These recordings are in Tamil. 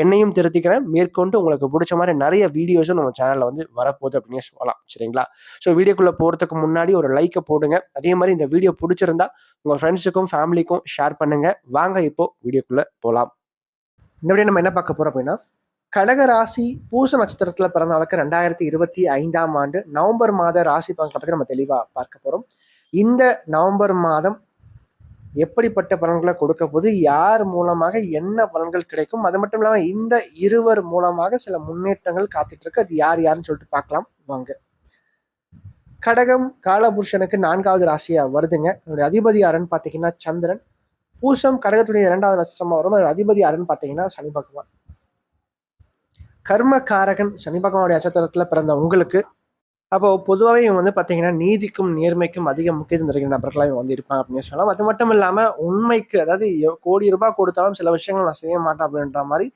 என்னையும் திருத்திக்கிறேன். மேற்கொண்டு உங்களுக்கு பிடிச்ச மாதிரி நிறைய வீடியோஸும் நம்ம சேனலில் வந்து வரப்போகுது அப்படின்னு சொல்லலாம். சரிங்களா? ஸோ வீடியோக்குள்ளே போகிறதுக்கு முன்னாடி ஒரு லைக்கை போடுங்க. அதே மாதிரி இந்த வீடியோ பிடிச்சிருந்தா உங்கள் ஃப்ரெண்ட்ஸுக்கும் ஃபேமிலிக்கும் ஷேர் பண்ணுங்கள் வாங்க இப்போ வீடியோக்குள்ளே போகலாம் இந்த வீடியோ நம்ம என்ன பார்க்க போகிறோம் அப்படின்னா கடக ராசி பூச நட்சத்திரத்தில் பிறந்த அளவுக்கு ரெண்டாயிரத்தி இருபத்தி ஐந்தாம் ஆண்டு நவம்பர் மாத ராசி பலன்களை பற்றி நம்ம தெளிவாக பார்க்க போகிறோம் இந்த நவம்பர் மாதம் எப்படிப்பட்ட பலன்களை கொடுக்க போது யார் மூலமாக என்ன பலன்கள் கிடைக்கும்? அது மட்டும் இல்லாமல் இந்த இருவர் மூலமாக சில முன்னேற்றங்கள் காத்துட்டு இருக்கு அது யார் யாருன்னு சொல்லிட்டு பார்க்கலாம். வாங்க. கடகம் காலபுருஷனுக்கு நான்காவது ராசியா வருதுங்க. என்னுடைய அதிபதி யாருன்னு பார்த்தீங்கன்னா சந்திரன். பூசம் கடகத்துடைய இரண்டாவது நட்சத்திரமா வரும். அதோட அதிபதி யாருன்னு பார்த்தீங்கன்னா சனி பகவான். கர்ம காரகன் சனி பகவானுடைய நட்சத்திரத்துல பிறந்த உங்களுக்கு அப்போ பொதுவாகவே இவங்க வந்து பார்த்தீங்கன்னா நீதிக்கும் நேர்மைக்கும் அதிக முக்கியத்துவம் தருகிற நபர்களாக இவங்க வந்து இருப்பாங்க அப்படின்னு சொல்லலாம். அது மட்டும் இல்லாமல் உண்மைக்கு அதாவது கோடி ரூபாய் கொடுத்தாலும் சில விஷயங்கள் நான் செய்ய மாட்டேன் அப்படின்ற மாதிரி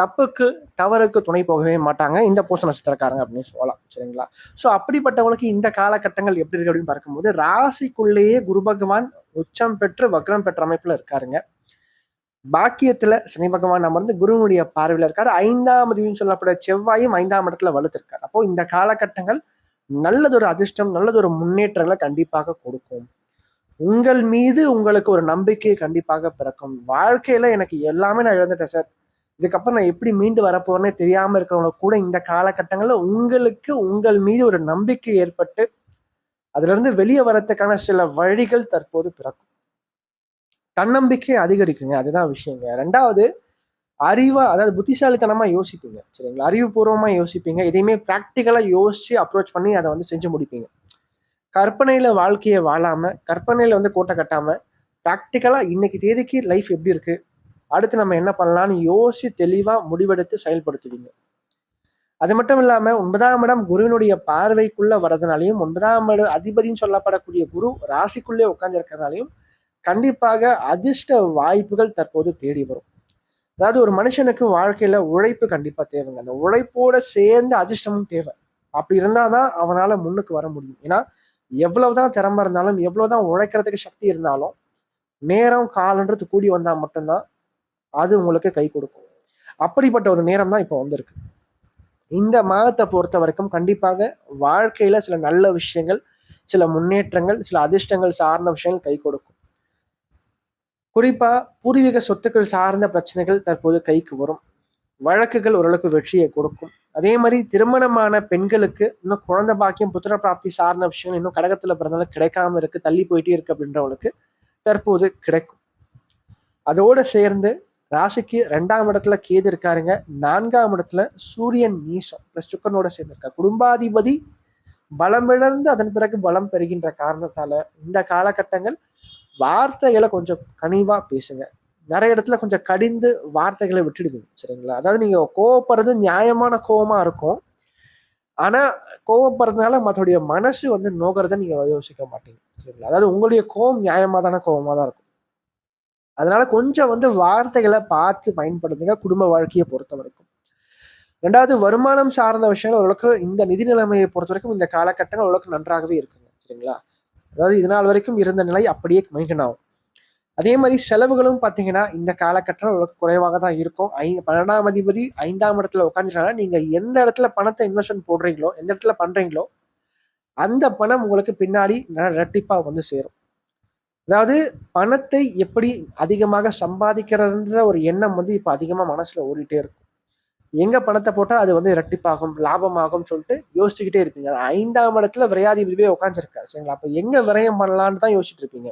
தப்புக்கு தவறுக்கு துணை போகவே மாட்டாங்க. இந்த பூச நட்சத்திரக்காரங்க அப்படின்னு சொல்லலாம். சரிங்களா? ஸோ அப்படிப்பட்டவங்களுக்கு இந்த காலகட்டங்கள் எப்படி இருக்கு அப்படின்னு பார்க்கும்போது ராசிக்குள்ளேயே குரு பகவான் உச்சம் பெற்று வக்ரம் பெற்ற அமைப்பில் இருக்காருங்க. பாக்கியத்துல சனி பகவான் அமர்ந்து குருவனுடைய பார்வையில் இருக்காரு. ஐந்தாம் அதிபதினு சொல்லப்பட செவ்வாயும் ஐந்தாம் இடத்துல வலுத்திருக்காரு. அப்போ இந்த காலகட்டங்கள் நல்லதொரு அதிர்ஷ்டம் நல்லதொரு முன்னேற்றங்களை கண்டிப்பாக கொடுக்கும். உங்கள் மீது உங்களுக்கு ஒரு நம்பிக்கை கண்டிப்பாக பிறக்கும். வாழ்க்கையில எனக்கு எல்லாமே நான் இழந்துட்டேன் சார். இதுக்கப்புறம் நான் எப்படி மீண்டு வரப்போறேன்னே தெரியாம இருக்கிறவங்க கூட இந்த காலகட்டங்களில் உங்களுக்கு உங்கள் மீது ஒரு நம்பிக்கை ஏற்பட்டு அதுல இருந்து வெளியே வரத்துக்கான சில வழிகள் தற்போது பிறக்கும். தன்னம்பிக்கை அதிகரிக்குங்க. அதுதான் விஷயங்க. ரெண்டாவது அறிவா அதாவது புத்திசாலித்தனமா யோசிப்பீங்க சரிங்களா? அறிவுபூர்வமா யோசிப்பீங்க. எதையுமே ப்ராக்டிக்கலா யோசிச்சு அப்ரோச் பண்ணி அதை வந்து செஞ்சு முடிப்பீங்க. கற்பனையில வாழ்க்கையை வாழாம கற்பனையில வந்து கோட்டை கட்டாம ப்ராக்டிக்கலா இன்னைக்கு தேதிக்கு லைஃப் எப்படி இருக்கு? அடுத்து நம்ம என்ன பண்ணலாம்னு யோசிச்சு தெளிவா முடிவெடுத்து செயல்படுத்துவீங்க. அது மட்டும் இல்லாம ஒன்பதாம் இடம் குருவினுடைய பார்வைக்குள்ள வரதுனாலையும் ஒன்பதாம் இடம் அதிபதினு சொல்லப்படக்கூடிய குரு ராசிக்குள்ளே உட்கார்ந்து கண்டிப்பாக அதிர்ஷ்ட வாய்ப்புகள் தற்போது தேடி வரும். அதாவது ஒரு மனுஷனுக்கு வாழ்க்கையில உழைப்பு கண்டிப்பா தேவைங்க. அந்த உழைப்போட சேர்ந்து அதிர்ஷ்டமும் தேவை. அப்படி இருந்தாதான் அவனால முன்னுக்கு வர முடியும். ஏன்னா எவ்வளவுதான் திறமை இருந்தாலும் எவ்வளவுதான் உழைக்கிறதுக்கு சக்தி இருந்தாலும் நேரம் காலன்றது கூடி வந்தா மட்டும்தான் அது உங்களுக்கு கை கொடுக்கும். அப்படிப்பட்ட ஒரு நேரம் தான் இப்போ வந்திருக்கு. இந்த மாதத்தை பொறுத்த வரைக்கும் கண்டிப்பாக வாழ்க்கையில சில நல்ல விஷயங்கள் சில முன்னேற்றங்கள் சில அதிர்ஷ்டங்கள் சார்ந்த விஷயங்கள் கை கொடுக்கும். குறிப்பா பூர்வீக சொத்துக்கள் சார்ந்த பிரச்சனைகள் தற்போது கைக்கு வரும். வழக்குகள் ஓரளவுக்கு வெற்றியை கொடுக்கும். அதே மாதிரி திருமணமான பெண்களுக்கு இன்னும் குழந்தை பாக்கியம் புத்திர பிராப்தி சார்ந்த விஷயங்கள் இன்னும் கடகத்துல பிறந்தாலும் கிடைக்காம இருக்கு தள்ளி போயிட்டே இருக்கு அப்படின்றவங்களுக்கு தற்போது கிடைக்கும். அதோட சேர்ந்து ராசிக்கு ரெண்டாம் இடத்துல கேது இருக்காருங்க. நான்காம் இடத்துல சூரியன் நீசம் பிளஸ் சுக்கனோட சேர்ந்திருக்காரு குடும்பாதிபதி பலமிழந்து அதன் பிறகு பலம் பெறுகின்ற காரணத்தால இந்த காலகட்டங்கள் வார்த்தைகளை கொஞ்சம் கனிவாக பேசுங்க. நிறைய இடத்துல கொஞ்சம் கடிந்து வார்த்தைகளை விட்டுடுவீங்க சரிங்களா? அதாவது நீங்கள் கோவப்படுறது நியாயமான கோவமாக இருக்கும். ஆனால் கோவப்படுறதுனால மற்றோடைய மனசு வந்து நோக்கிறத நீங்கள் யோசிக்க மாட்டீங்க சரிங்களா? அதாவது உங்களுடைய கோவம் நியாயமாதான கோபமாக தான் இருக்கும். அதனால கொஞ்சம் வந்து வார்த்தைகளை பார்த்து பயன்படுத்துங்க குடும்ப வாழ்க்கையை பொறுத்த வரைக்கும். ரெண்டாவது வருமானம் சார்ந்த விஷயங்கள் ஓரளவுக்கு இந்த நிதி நிலைமையை பொறுத்த வரைக்கும் இந்த காலகட்டங்கள் ஓரளவுக்கு நன்றாகவே இருக்குங்க சரிங்களா? அதாவது இது நாள் வரைக்கும் இருந்த நிலை அப்படியே மெயின்டைன் ஆகும். அதே மாதிரி செலவுகளும் பார்த்தீங்கன்னா இந்த காலகட்டம் உங்களுக்கு குறைவாக தான் இருக்கும். ஐ பன்னெண்டாம் அதிபதி ஐந்தாம் இடத்துல உட்காந்துட்டாங்கன்னா நீங்கள் எந்த இடத்துல பணத்தை இன்வெஸ்ட்மெண்ட் போடுறீங்களோ எந்த இடத்துல பண்ணுறீங்களோ அந்த பணம் உங்களுக்கு பின்னாடி ரெட்டிப்பாக வந்து சேரும். அதாவது பணத்தை எப்படி அதிகமாக சம்பாதிக்கிறதுன்ற ஒரு எண்ணம் வந்து இப்போ அதிகமாக மனசில் ஓடிட்டே இருக்கும். எங்க பணத்தை போட்டா அது வந்து இரட்டிப்பாகும் லாபமாகும் சொல்லிட்டு யோசிச்சுக்கிட்டே இருப்பீங்க. ஐந்தாம் இடத்துல விரையாதிபதியே உட்காந்துருக்காரு சரிங்களா? அப்ப எங்க விரயம் பண்ணலான்னு தான் யோசிச்சுட்டு இருப்பீங்க.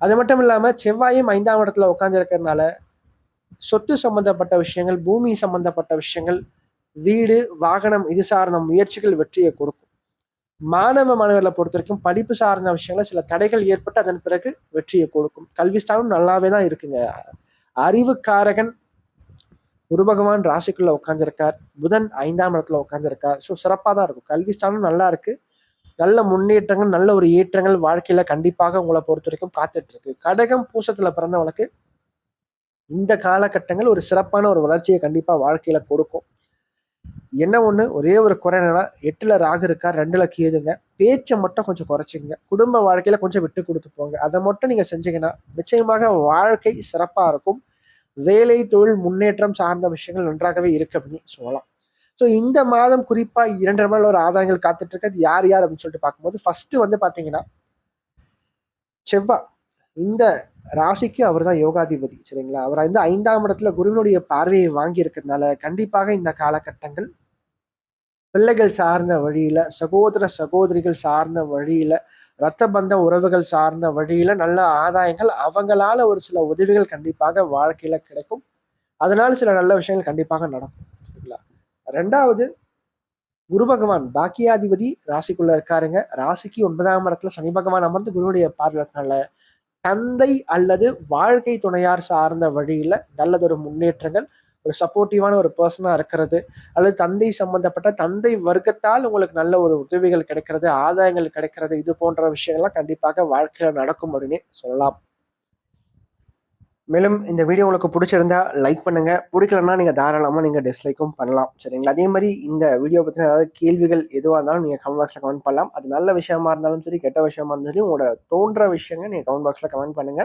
அது மட்டும் இல்லாம செவ்வாயும் ஐந்தாம் இடத்துல உட்காந்துருக்கறதுனால சொத்து சம்பந்தப்பட்ட விஷயங்கள் பூமி சம்பந்தப்பட்ட விஷயங்கள் வீடு வாகனம் இது சார்ந்த முயற்சிகள் வெற்றியை கொடுக்கும். மாணவ மாணவர்களை பொறுத்த வரைக்கும் படிப்பு சார்ந்த விஷயங்கள சில தடைகள் ஏற்பட்டு அதன் பிறகு வெற்றியை கொடுக்கும். கல்வி ஸ்தானம் நல்லாவே தான் இருக்குங்க. அறிவுக்காரகன் குரு பகவான் ராசிக்குள்ள உட்காந்துருக்கார் புதன் ஐந்தாம் இடத்துல உட்காந்துருக்கார் ஸோ சிறப்பாக தான் இருக்கும். கல்வி ஸ்தானம் நல்லா இருக்கு. நல்ல முன்னேற்றங்கள் நல்ல ஒரு ஏற்றங்கள் வாழ்க்கையில கண்டிப்பாக உங்களை பொறுத்த வரைக்கும் காத்துட்டு இருக்கு கடகம் பூசத்துல பிறந்தவனுக்கு இந்த காலகட்டங்கள் ஒரு சிறப்பான ஒரு வளர்ச்சியை கண்டிப்பா வாழ்க்கையில கொடுக்கும். என்ன ஒண்ணு? ஒரே ஒரு குறை என்னன்னா எட்டுல ராகு இருக்கா ரெண்டுல கேதுங்க. பேச்சை மட்டும் கொஞ்சம் குறைச்சிங்க குடும்ப வாழ்க்கையில கொஞ்சம் விட்டு கொடுத்து போங்க. அதை மட்டும் நீங்க செஞ்சீங்கன்னா நிச்சயமாக வாழ்க்கை சிறப்பா இருக்கும். வேலை தொழில் முன்னேற்றம் சார்ந்த விஷயங்கள் நன்றாகவே இருக்கு அப்படின்னு சொல்லலாம். ஸோ இந்த மாதம் குறிப்பா இரண்டரை மணி ஒரு ஆதாயங்கள் காத்துட்டு இருக்கிறது யார் யார் அப்படின்னு சொல்லிட்டு பார்க்கும்போது ஃபர்ஸ்ட் வந்து பாத்தீங்கன்னா செவ்வாய் இந்த ராசிக்கு அவர் தான் யோகாதிபதி சரிங்களா? அவர் வந்து ஐந்தாம் இடத்துல குருவினுடைய பார்வையை வாங்கி இருக்கிறதுனால கண்டிப்பாக இந்த காலகட்டங்கள் பிள்ளைகள் சார்ந்த வழியில சகோதர சகோதரிகள் சார்ந்த வழியில ரத்த பந்த உறவுகள் சார்ந்த வழியில நல்ல ஆதாயங்கள் அவங்களால ஒரு சில உதவிகள் கண்டிப்பாக வாழ்க்கையில கிடைக்கும். அதனால சில நல்ல விஷயங்கள் கண்டிப்பாக நடக்கும். சரிங்களா? ரெண்டாவது குரு பகவான் பாக்கியாதிபதி ராசிக்குள்ள இருக்காருங்க. ராசிக்கு ஒன்பதாம் இடத்துல சனி பகவான் அமர்ந்து குருவுடைய பார்வையினால தந்தை அல்லது வாழ்க்கை துணையார் சார்ந்த வழியில நல்லதொரு முன்னேற்றங்கள் ஒரு சப்போர்ட்டிவான ஒரு பர்சனாக இருக்கிறது அல்லது தந்தை சம்பந்தப்பட்ட தந்தை வர்க்கத்தால் உங்களுக்கு நல்ல ஒரு உதவிகள் கிடைக்கிறது ஆதாயங்கள் கிடைக்கிறது இது போன்ற விஷயங்கள்லாம் கண்டிப்பாக வாழ்க்கையில் நடக்கும் அப்படின்னு சொல்லலாம். மேலும் இந்த வீடியோ உங்களுக்கு பிடிச்சிருந்தா லைக் பண்ணுங்க. பிடிக்கலன்னா நீங்கள் தாராளமாக நீங்கள் டிஸ்லைக்கும் பண்ணலாம். சரிங்களா? அதே மாதிரி இந்த வீடியோ பற்றின ஏதாவது கேள்விகள் எதுவாக இருந்தாலும் நீங்கள் கமெண்ட் பாக்ஸில் கமெண்ட் பண்ணலாம். அது நல்ல விஷயமா இருந்தாலும் சரி கெட்ட விஷயமா இருந்தாலும் சரி உங்களோட தோன்ற விஷயங்கள் நீங்கள் கமெண்ட் பாக்ஸில் கமெண்ட் பண்ணுங்க.